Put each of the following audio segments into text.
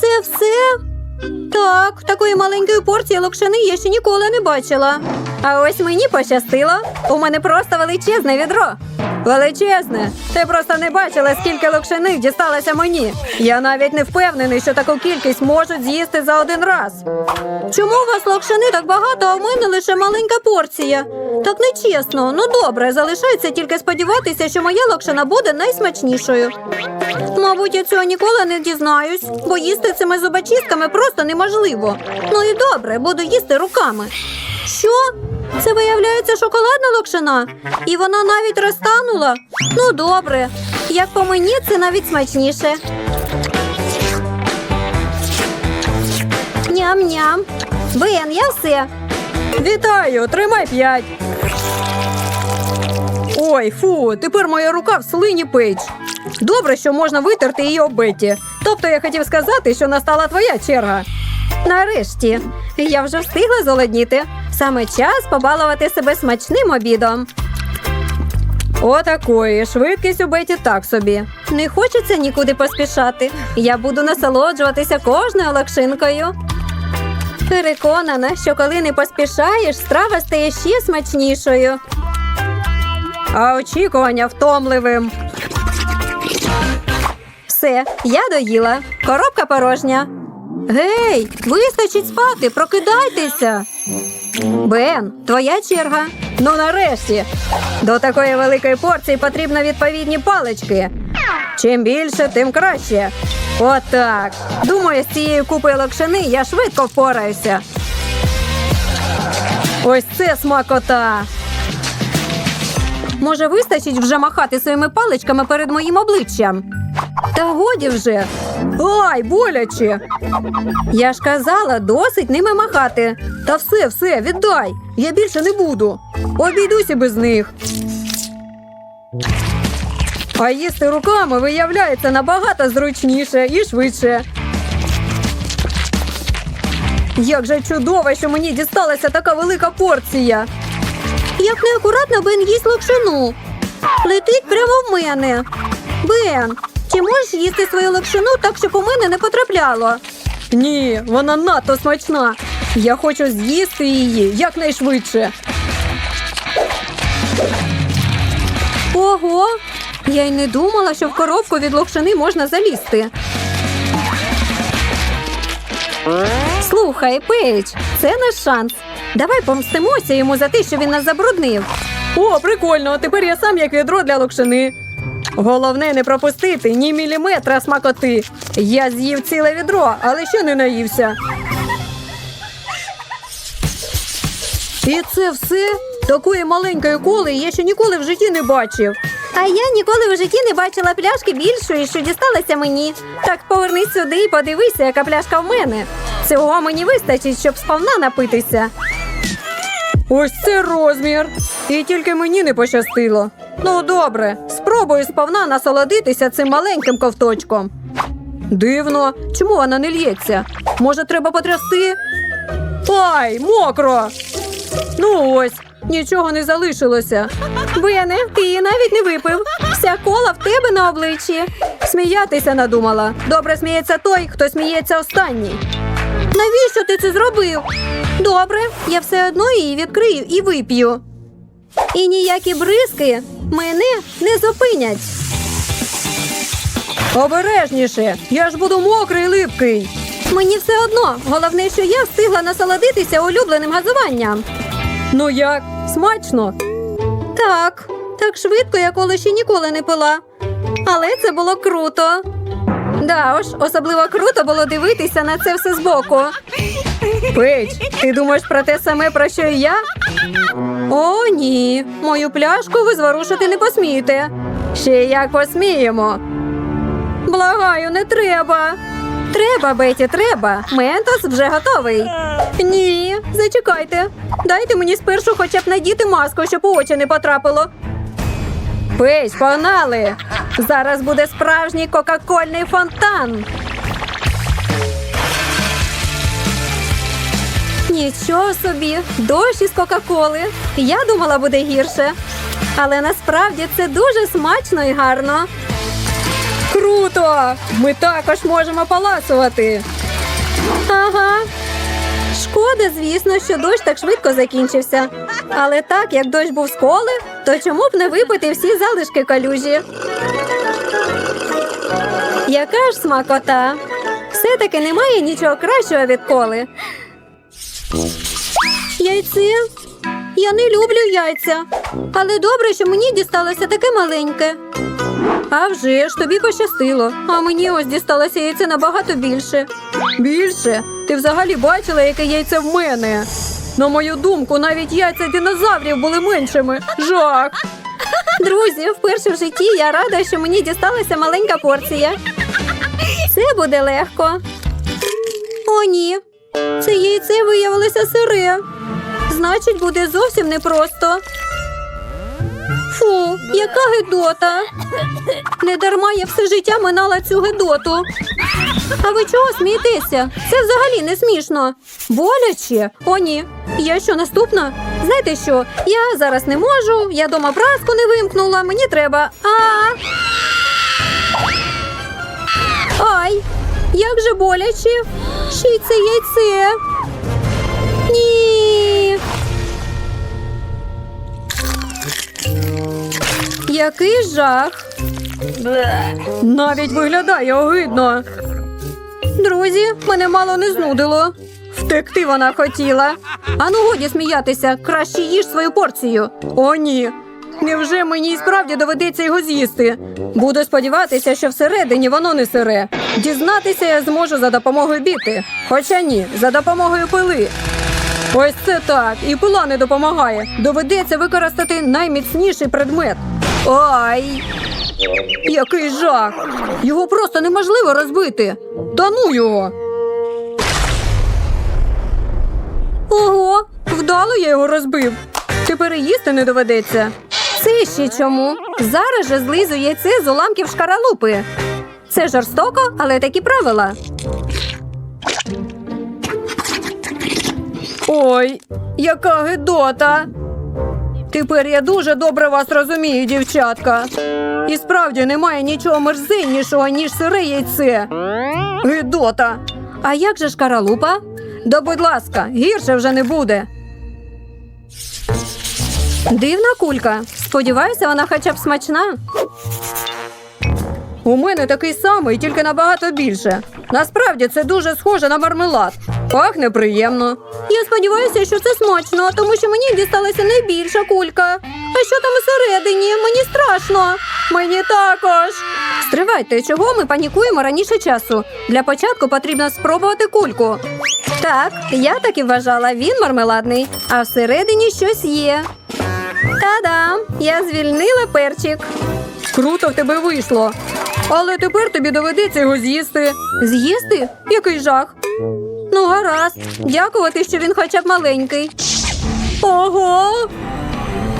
це все? Так, такої маленької порції локшини я ще ніколи не бачила. А ось мені пощастило. У мене просто величезне відро. Величезне. Ти просто не бачила, скільки локшини дісталося мені. Я навіть не впевнений, що таку кількість можуть з'їсти за один раз. Чому у вас локшини так багато, а в мене лише маленька порція? Так нечесно. Ну добре, залишається тільки сподіватися, що моя локшина буде найсмачнішою. Мабуть, я цього ніколи не дізнаюсь, бо їсти цими зубочистками просто неможливо. Ну і добре, буду їсти руками. Що? Це виявляється шоколадна локшина? І вона навіть розтанула? Ну добре. Як по мені, це навіть смачніше. Ням-ням. Бен, я все. Вітаю, тримай п'ять. Ой, фу, тепер моя рука в слині пейдж. Добре, що можна витерти її об Бетті. Тобто я хотів сказати, що настала твоя черга. Нарешті. Я вже встигла золодніти. Саме час побалувати себе смачним обідом. Отакої. Швидкість у Беті так собі. Не хочеться нікуди поспішати. Я буду насолоджуватися кожною лакшинкою. Переконана, що коли не поспішаєш, страва стає ще смачнішою. А очікування втомливим. Все, я доїла. Коробка порожня. Гей, вистачить спати, прокидайтеся. Бен, твоя черга. Ну нарешті. До такої великої порції потрібно відповідні палички. Чим більше, тим краще. Отак. Думаю, з цією купою локшини я швидко впораюся. Ось це смакота. Може, вистачить вже махати своїми паличками перед моїм обличчям. Та годі вже. Ай, боляче. Я ж казала, досить ними махати. Та все, все, віддай. Я більше не буду. Обійдуся без них. А їсти руками виявляється набагато зручніше і швидше. Як же чудово, що мені дісталася така велика порція. Як неакуратно Бен їсть локшину. Летить прямо в мене. Бен, чи можеш їсти свою локшину так, щоб у мене не потрапляло? Ні, вона надто смачна. Я хочу з'їсти її якнайшвидше. Ого! Я й не думала, що в коробку від локшини можна залізти. Слухай, Пейдж, це наш шанс. Давай помстимося йому за те, що він нас забруднив. О, прикольно! Тепер я сам як відро для локшини. Головне не пропустити ні міліметра смакоти. Я з'їв ціле відро, але ще не наївся. І це все? Такої маленької коли я ще ніколи в житті не бачив. А я ніколи в житті не бачила пляшки більшої, що дісталася мені. Так повернись сюди і подивися, яка пляшка в мене. Цього мені вистачить, щоб сповна напитися. Ось це розмір. І тільки мені не пощастило. Ну, добре, спробую сповна насолодитися цим маленьким ковточком. Дивно, чому вона не лється? Може, треба потрясти? Ай, мокро! Ну ось, нічого не залишилося. Бене, ти її навіть не випив. Вся кола в тебе на обличчі. Сміятися надумала. Добре сміється той, хто сміється останній. Навіщо ти це зробив? Добре, я все одно її відкрию і вип'ю. І ніякі бризки мене не зупинять. Обережніше, я ж буду мокрий липкий. Мені все одно. Головне, що я встигла насолодитися улюбленим газуванням. Ну як, смачно? Так, так швидко я коли ще ніколи не пила. Але це було круто. Да уж, особливо круто було дивитися на це все збоку. Пейдж, ти думаєш про те саме, про що і я? О, ні, мою пляшку ви зворушити не посмієте. Ще як посміємо. Благаю, не треба. Треба, Беті, треба. Ментос вже готовий. Ні, зачекайте. Дайте мені спершу хоча б надіти маску, щоб у очі не потрапило. Пейдж, погнали! Зараз буде справжній кока-кольний фонтан. Нічого собі, дощ із Кока-Коли. Я думала, буде гірше. Але насправді це дуже смачно і гарно. Круто! Ми також можемо паласувати. Ага. Шкода, звісно, що дощ так швидко закінчився. Але так, як дощ був з коли, то чому б не випити всі залишки калюжі? Яка ж смакота? Все-таки немає нічого кращого від коли. Яйце? Я не люблю яйця. Але добре, що мені дісталося таке маленьке. А вже ж тобі пощастило, а мені ось дісталося яйце набагато більше. Більше? Ти взагалі бачила, яке яйце в мене? На мою думку, навіть яйця динозаврів були меншими. Жах! Друзі, вперше в житті я рада, що мені дісталася маленька порція. Це буде легко. О, ні. Це яйце виявилося сире. Значить, буде зовсім непросто. Фу, яка гидота. Не дарма я все життя минала цю гидоту. А ви чого смієтеся? Це взагалі не смішно. Боляче? О, ні. Я що наступна? Знаєте що? Я зараз не можу, я дома праску не вимкнула, мені треба. А. Ай! Як же боляче! Ще й це яйце. Який жах. Навіть виглядає огидно. Друзі, мене мало не знудило. Втекти вона хотіла. Ану, годі сміятися, краще їж свою порцію. О, ні. Невже мені і справді доведеться його з'їсти? Буду сподіватися, що всередині воно не сире. Дізнатися я зможу за допомогою біти. Хоча ні, за допомогою пили. Ось це так, і пила не допомагає. Доведеться використати найміцніший предмет. Ай! Який жах! Його просто неможливо розбити. Та ну його! Ого, вдало я його розбив. Тепер і їсти не доведеться. Це ще чому? Зараз же злизу яйце з уламків шкаралупи. Це жорстоко, але такі правила. Ой, яка гидота. Тепер я дуже добре вас розумію, дівчатка. І справді немає нічого мерзеннішого, ніж сире яйце. Гидота. А як же шкаралупа? Да будь ласка, гірше вже не буде. Дивна кулька. Сподіваюся, вона хоча б смачна. У мене такий самий, тільки набагато більше. Насправді це дуже схоже на мармелад. Пахне приємно. Я сподіваюся, що це смачно, тому що мені дісталася найбільша кулька. А що там усередині? Мені страшно. Мені також. Стривайте, чого ми панікуємо раніше часу? Для початку потрібно спробувати кульку. Так, я так і вважала, він мармеладний, а всередині щось є. Та-дам! Я звільнила перчик. Круто в тебе вийшло. Але тепер тобі доведеться його з'їсти. З'їсти? Який жах. Гаразд. Дякувати, що він хоча б маленький. Ого!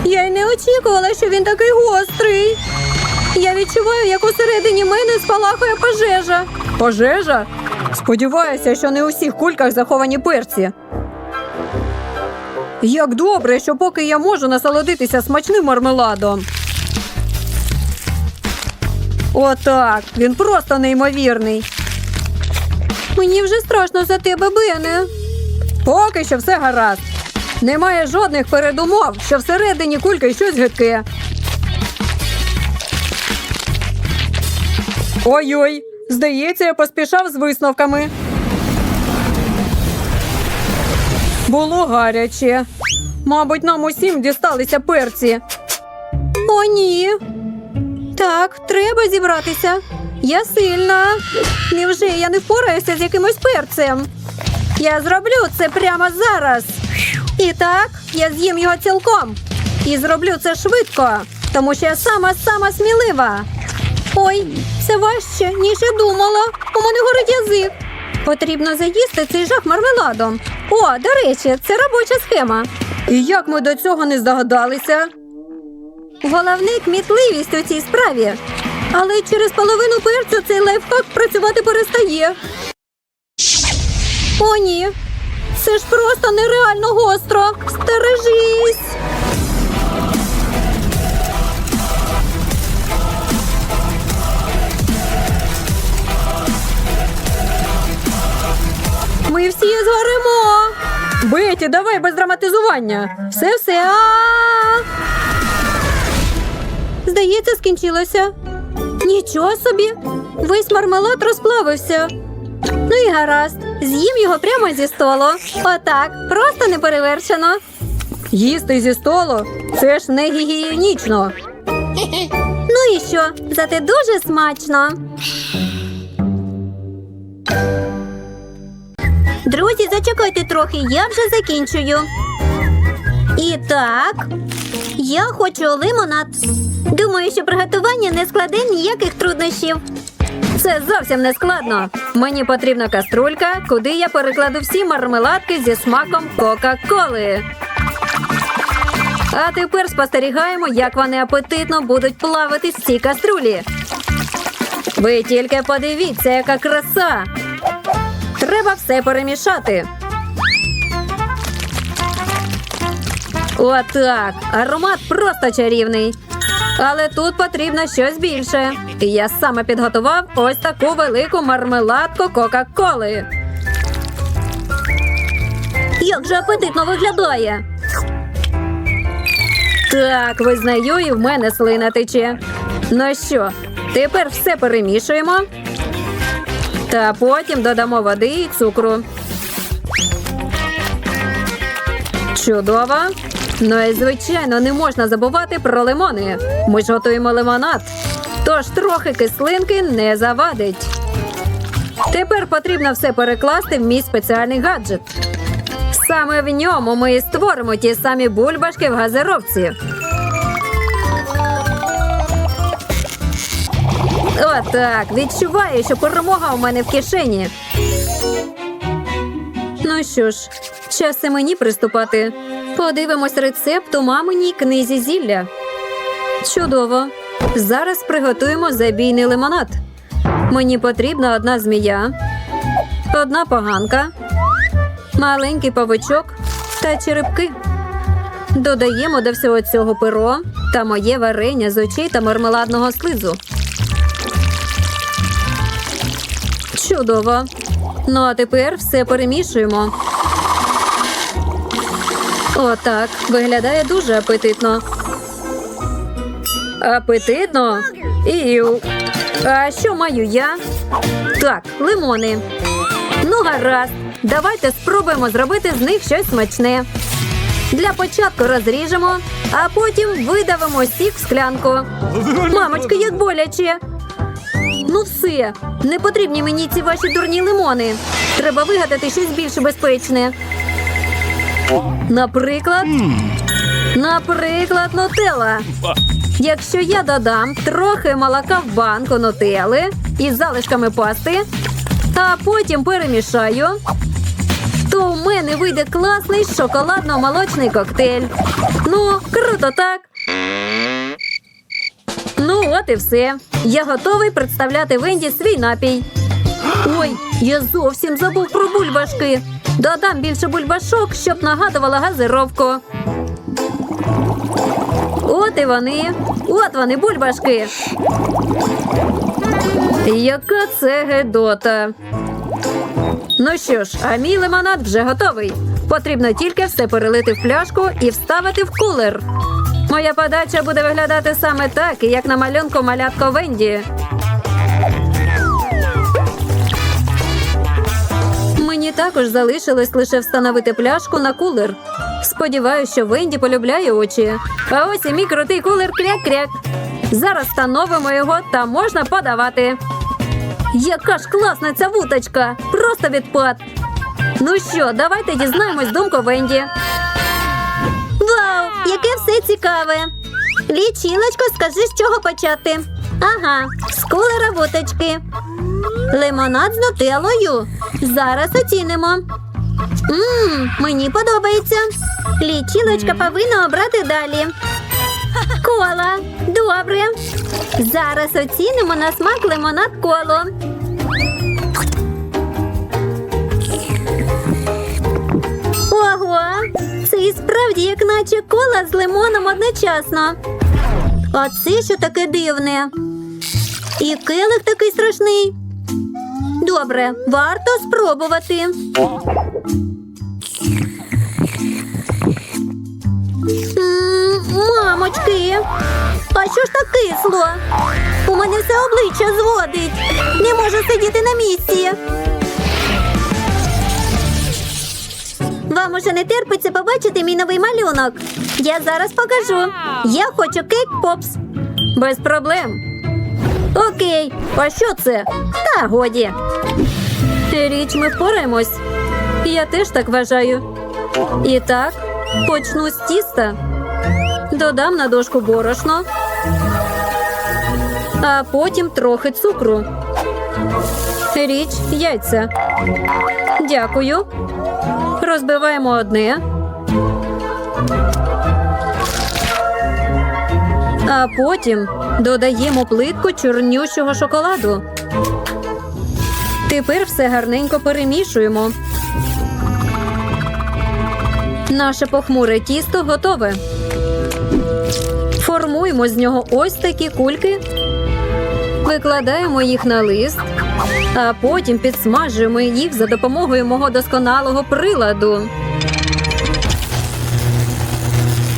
Я й не очікувала, що він такий гострий. Я відчуваю, як усередині мене спалахує пожежа. Пожежа? Сподіваюся, що не у всіх кульках заховані перці. Як добре, що поки я можу насолодитися смачним мармеладом. Отак, він просто неймовірний. Мені вже страшно за тебе, Бене. Поки що все гаразд. Немає жодних передумов, що всередині кульки щось гидке. Ой-ой, здається, я поспішав з висновками. Було гаряче. Мабуть, нам усім дісталися перці. О, ні. Так, треба зібратися. Я сильна. Невже я не впораюся з якимось перцем? Я зроблю це прямо зараз. І так, я з'їм його цілком. І зроблю це швидко, тому що я сама сама смілива. Ой, це важче, ніж я думала. У мене горить язик. Потрібно заїсти цей жах мармеладом. О, до речі, це робоча схема. І як ми до цього не здогадалися? Головне кмітливість у цій справі. Але через половину перця цей лайфхак працювати перестає. О, ні. Це ж просто нереально гостро. Стережись. Ми всі згоримо. Беті, давай без драматизування. Все, все. Здається, скінчилося. Нічого собі. Весь мармелад розплавився. Ну і гаразд. З'їм його прямо зі столу. Отак, просто неперевершено. Їсти зі столу це ж не гігієнічно. Ну і що? Зате дуже смачно. Друзі, зачекайте трохи, я вже закінчую. І так, я хочу лимонад. Думаю, що приготування не складе ніяких труднощів. Це зовсім не складно. Мені потрібна каструлька, куди я перекладу всі мармеладки зі смаком Кока-Коли. А тепер спостерігаємо, як вони апетитно будуть плавати в цій каструлі. Ви тільки подивіться, яка краса. Треба все перемішати. Отак. Аромат просто чарівний. Але тут потрібно щось більше. І я саме підготував ось таку велику мармеладку Кока-Коли. Як же апетитно виглядає. Так, визнаю, і в мене слина тече. Ну що, тепер все перемішуємо. Та потім додамо води і цукру. Чудово. Ну і звичайно, не можна забувати про лимони. Ми ж готуємо лимонад. Тож трохи кислинки не завадить. Тепер потрібно все перекласти в мій спеціальний гаджет. Саме в ньому ми і створимо ті самі бульбашки в газировці. Отак, відчуваю, що перемога у мене в кишені. Ну що ж, час і мені приступати. Подивимось рецепт у маминій книзі зілля. Чудово. Зараз приготуємо забійний лимонад. Мені потрібна одна змія, одна поганка, маленький павичок та черепки. Додаємо до всього цього перо та моє варення з очей та мармеладного слизу. Чудово. Ну а тепер все перемішуємо. Отак. Виглядає дуже апетитно. Апетитно? Іу. А що маю я? Так, лимони. Ну, гаразд. Давайте спробуємо зробити з них щось смачне. Для початку розріжемо, а потім видавимо сік в склянку. Мамочка, як боляче. Ну все, не потрібні мені ці ваші дурні лимони. Треба вигадати щось більш безпечне. Наприклад, наприклад, нутелла. Якщо я додам трохи молока в банку нутели із залишками пасти, а потім перемішаю, то у мене вийде класний шоколадно-молочний коктейль. Ну, круто, так? От і все. Я готовий представляти Венді свій напій. Ой, я зовсім забув про бульбашки. Додам більше бульбашок, щоб нагадувала газировку. От і вони. От вони, бульбашки. Яка це гедота. Ну що ж, а мій лимонад вже готовий. Потрібно тільки все перелити в пляшку і вставити в кулер. Моя подача буде виглядати саме так, як на малюнку малятко Венді. Мені також залишилось лише встановити пляшку на кулер. Сподіваюся, що Венді полюбляє очі. А ось і мій крутий кулер кряк-кряк. Зараз встановимо його та можна подавати. Яка ж класна ця вуточка! Просто відпад. Ну що, давайте дізнаємось думку Венді. Вау, цікаве. Лічилочко, скажи, з чого почати. Ага, з кулера вуточки. Лимонад з нутеллою. Зараз оцінимо. Мм, мені подобається. Лічилочка повинна обрати далі. Кола. Добре. Зараз оцінимо на смак лимонад коло. Ого! Це і справді як наче кола з лимоном одночасно. А це що таке дивне? І келих такий страшний. Добре, варто спробувати. Мамочки, а що ж так кисло? У мене все обличчя зводить. Не можу сидіти на місці. Вам уже не терпиться побачити мій новий малюнок. Я зараз покажу. Я хочу кейк попс. Без проблем. Окей, а що це? Та годі. Річ, ми впораємось. Я теж так вважаю. І так, почну з тіста. Додам на дошку борошно, а потім трохи цукру. Річ яйця. Дякую. Розбиваємо одне. А потім додаємо плитку чорнющого шоколаду. Тепер все гарненько перемішуємо. Наше похмуре тісто готове. Формуємо з нього ось такі кульки, викладаємо їх на лист, а потім підсмажуємо їх за допомогою мого досконалого приладу.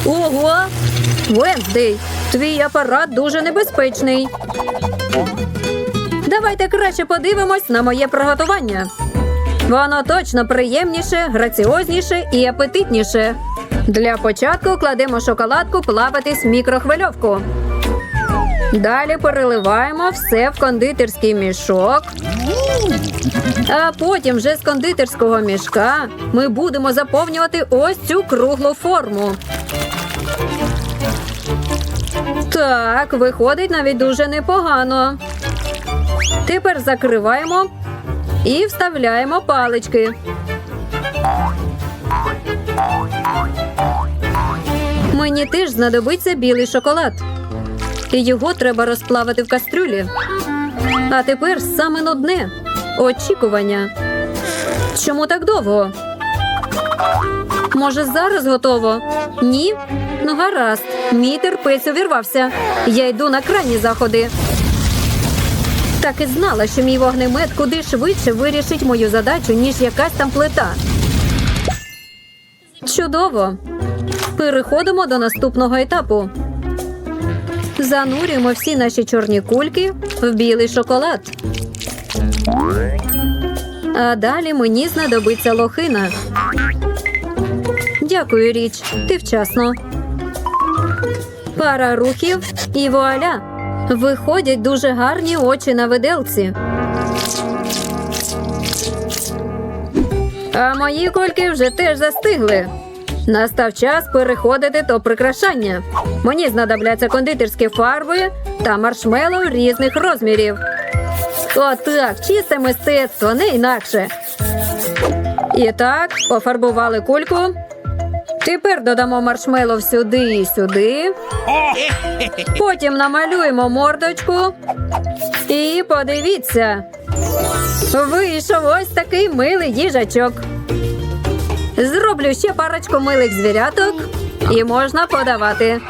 Ого! Венздей, твій апарат дуже небезпечний. Давайте краще подивимось на моє приготування. Воно точно приємніше, граціозніше і апетитніше. Для початку кладемо шоколадку плаватись в мікрохвильовку. Далі переливаємо все в кондитерський мішок. А потім вже з кондитерського мішка ми будемо заповнювати ось цю круглу форму. Так, виходить навіть дуже непогано. Тепер закриваємо і вставляємо палички. Мені теж знадобиться білий шоколад. І його треба розплавити в кастрюлі. А тепер саме нудне очікування. Чому так довго? Може, зараз готово? Ні? Ну, гаразд, мій терпець увірвався. Я йду на крайні заходи. Так і знала, що мій вогнемет куди швидше вирішить мою задачу, ніж якась там плита. Чудово. Переходимо до наступного етапу. Занурюємо всі наші чорні кульки в білий шоколад. А далі мені знадобиться лохина. Дякую, річ. Ти вчасно. Пара рухів і вуаля. Виходять дуже гарні очі на виделці. А мої кульки вже теж застигли. Настав час переходити до прикрашання. Мені знадобляться кондитерські фарби та маршмеллоу різних розмірів. Отак, чисте мистецтво, не інакше. І так, пофарбували кульку. Тепер додамо маршмеллоу сюди і сюди. Потім намалюємо мордочку. І подивіться. Вийшов ось такий милий їжачок. Зроблю ще парочку милих звіряток і можна подавати.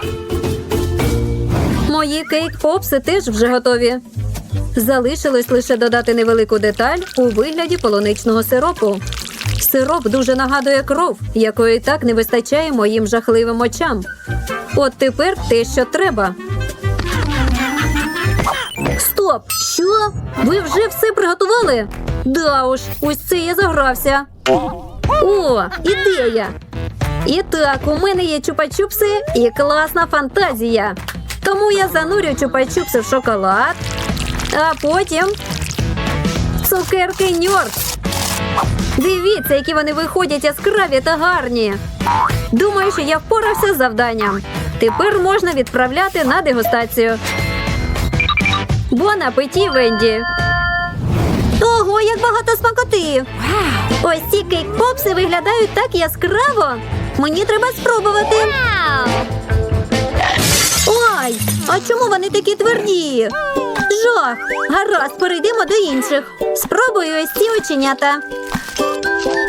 Мої кейк-попси теж вже готові. Залишилось лише додати невелику деталь у вигляді полуничного сиропу. Сироп дуже нагадує кров, якої так не вистачає моїм жахливим очам. От тепер те, що треба. Стоп! Що? Ви вже все приготували? Да уж, ось це я загрався. О, ідея! І так, у мене є чупа-чупси і класна фантазія. Тому я занурю чупа-чупси в шоколад, а потім цукерки ньорд. Дивіться, які вони виходять яскраві та гарні. Думаю, що я впорався з завданням. Тепер можна відправляти на дегустацію. Бон апеті, Венді! Ого, як багато смакоти! Ось ці кейк-попси виглядають так яскраво. Мені треба спробувати. Ой, а чому вони такі тверді? Жах! Гаразд, перейдемо до інших. Спробую ось ці оченята.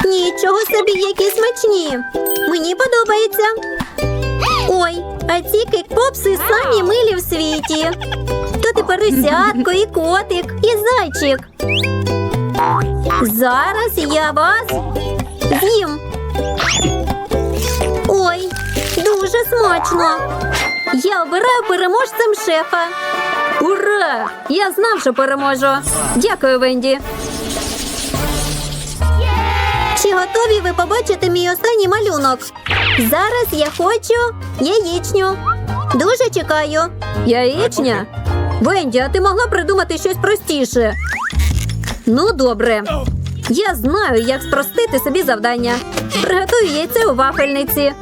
Нічого собі, які смачні. Мені подобається. Ой, а ці кейк-попси самі милі в світі. Тут і поросятко, і котик, і зайчик. Зараз я вас з'їм. Ой, дуже смачно. Я обираю переможцем шефа. Ура! Я знав, що переможу. Дякую, Венді. Чи готові ви побачити мій останній малюнок? Зараз я хочу яєчню. Дуже чекаю. Яєчня? Венді, а ти могла придумати щось простіше? Ну, добре. Я знаю, як спростити собі завдання. Приготую яйце у вафельниці.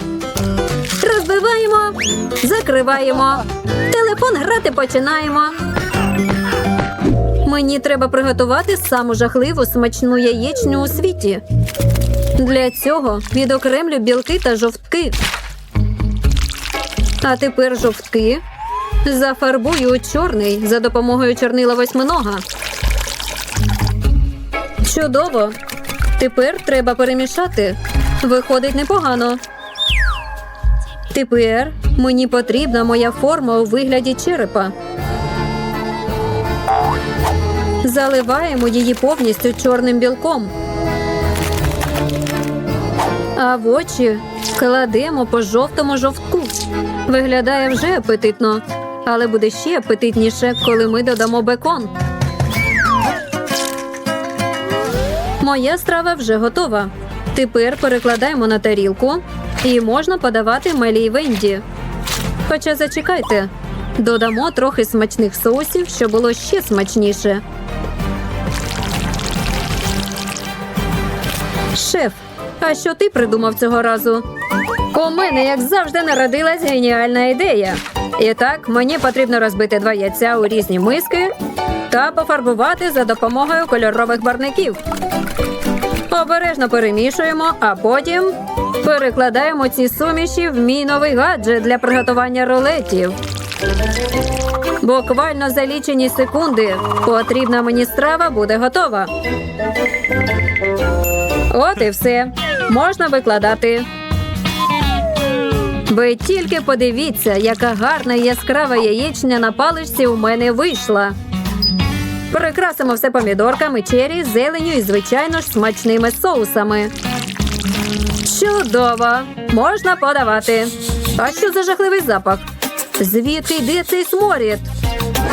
Розбиваємо, закриваємо. Телефон грати починаємо. Мені треба приготувати саму жахливу смачну яєчню у світі. Для цього відокремлю білки та жовтки. А тепер жовтки зафарбую у чорний за допомогою чорнила восьминога. Чудово. Тепер треба перемішати. Виходить непогано. Тепер мені потрібна моя форма у вигляді черепа. Заливаємо її повністю чорним білком. А в очі кладемо по жовтому жовтку. Виглядає вже апетитно, але буде ще апетитніше, коли ми додамо бекон. Моя страва вже готова. Тепер перекладаємо на тарілку і можна подавати малій венді. Хоча зачекайте, додамо трохи смачних соусів, щоб було ще смачніше. Шеф, а що ти придумав цього разу? У мене, як завжди, народилась геніальна ідея. І так, мені потрібно розбити два яйця у різні миски та пофарбувати за допомогою кольорових барників. Обережно перемішуємо, а потім перекладаємо ці суміші в мій новий гаджет для приготування рулетів. Буквально за лічені секунди потрібна мені страва буде готова. От і все. Можна викладати. Ви тільки подивіться, яка гарна яскрава яєчня на паличці у мене вийшла. Прикрасимо все помідорками, чері, зеленю і, звичайно ж, смачними соусами. Чудово! Можна подавати. А що за жахливий запах? Звідки йде цей сморід?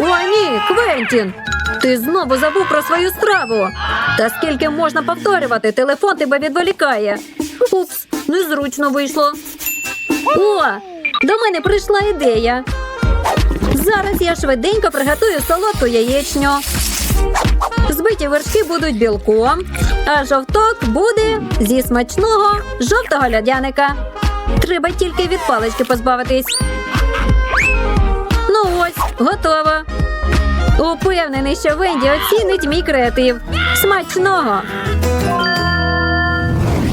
О, ні, Квентін! Ти знову забув про свою страву. Та скільки можна повторювати, телефон тебе відволікає. Упс, незручно вийшло. О, до мене прийшла ідея. Зараз я швиденько приготую солодку яєчню. Збиті вершки будуть білком, а жовток буде зі смачного жовтого льодяника. Треба тільки від палички позбавитись. Ну ось, готово. Упевнений, що Венді оцінить мій креатив. Смачного!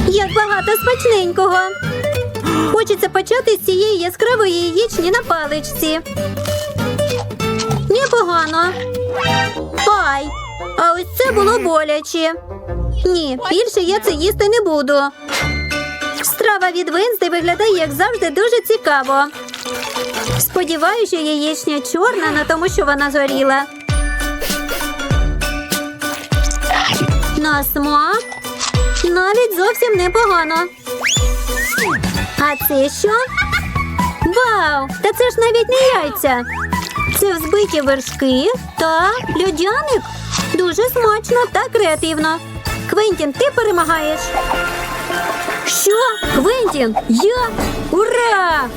Як багато смачненького. Хочеться почати з цієї яскравої яєчні на паличці. Непогано. Ай, а ось це було боляче. Ні, більше я це їсти не буду. Страва від Венсти виглядає, як завжди, дуже цікаво. Сподіваюся, яєчня чорна, на тому, що вона згоріла. На смак навіть зовсім непогано. А це що? Вау! Та це ж навіть не яйця. Це взбиті вершки та льодяник. Дуже смачно та креативно. Квентін, ти перемагаєш. Що? Квентін? Я? Ура!